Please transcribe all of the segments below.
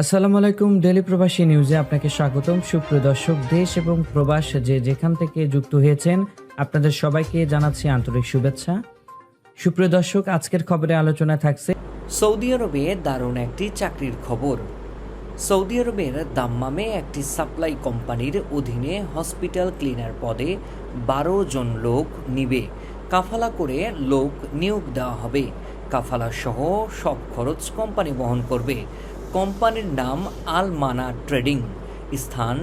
আসসালামু আলাইকুম ডেলি প্রবাসী নিউজে আপনাকে স্বাগতম। সুপ্রিয় দর্শক, দেশ এবং প্রবাস যে যেখান থেকে যুক্ত হয়েছেন, আপনাদের সবাইকে জানাচ্ছি আন্তরিক শুভেচ্ছা। সুপ্রিয় দর্শক, আজকের খবরে আলোচনা থাকছে সৌদি আরবে দারুণ একটি চাকরির খবর। সৌদি আরবের দাম্মামে একটি সাপ্লাই কোম্পানির অধীনে হসপিটাল ক্লিনার পদে বারো জন লোক নিবে। কাফালা করে লোক নিয়োগ দেওয়া হবে। কাফালা সহ সব খরচ কোম্পানি বহন করবে। কোম্পানির নাম আল মানা ট্রেডিং, স্থান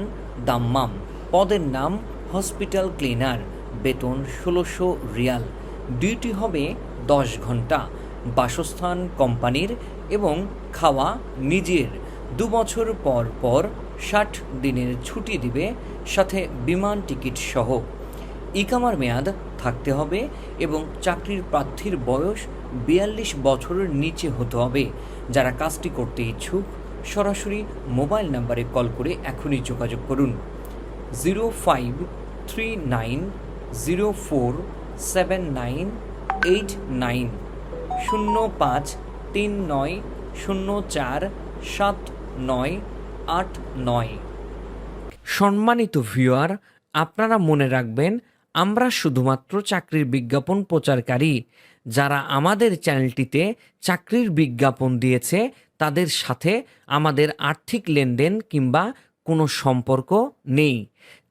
দাম্মাম। পদের নাম হসপিটাল ক্লিনার, বেতন ষোলোশো রিয়াল। ডিউটি হবে দশ ঘণ্টা, বাসস্থান কোম্পানির এবং খাওয়া নিজের। দু বছর পর পর ষাট দিনের ছুটি দিবে, সাথে বিমান টিকিট সহ। ইকামার মেয়াদ থাকতে হবে এবং চাকরির প্রার্থীর বয়স বিয়াল্লিশ বছরের নিচে হতে হবে। যারা কাজটি করতে ইচ্ছুক, সরাসরি মোবাইল নাম্বারে কল করে এখনই যোগাযোগ করুন। Zero five three nine zero four seven nine eight nine শূন্য পাঁচ তিন নয় শূন্য চার সাত নয় আট নয়। সম্মানিত ভিউয়ার, আপনারা মনে রাখবেন আমরা শুধুমাত্র চাকরির বিজ্ঞাপন প্রচারকারী যারা আমাদের চ্যানেলটিতে চাকরির বিজ্ঞাপন দিয়েছে, তাদের সাথে আমাদের আর্থিক লেনদেন কিংবা কোনো সম্পর্ক নেই।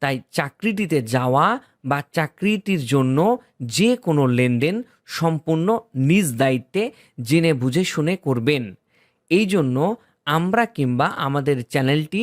তাই চাকরিটিতে যাওয়া বা চাকরিটির জন্য যে কোনো লেনদেন সম্পূর্ণ নিজ দায়িত্বে জেনে বুঝে শুনে করবেন। এই জন্য আমরা কিংবা আমাদের চ্যানেলটি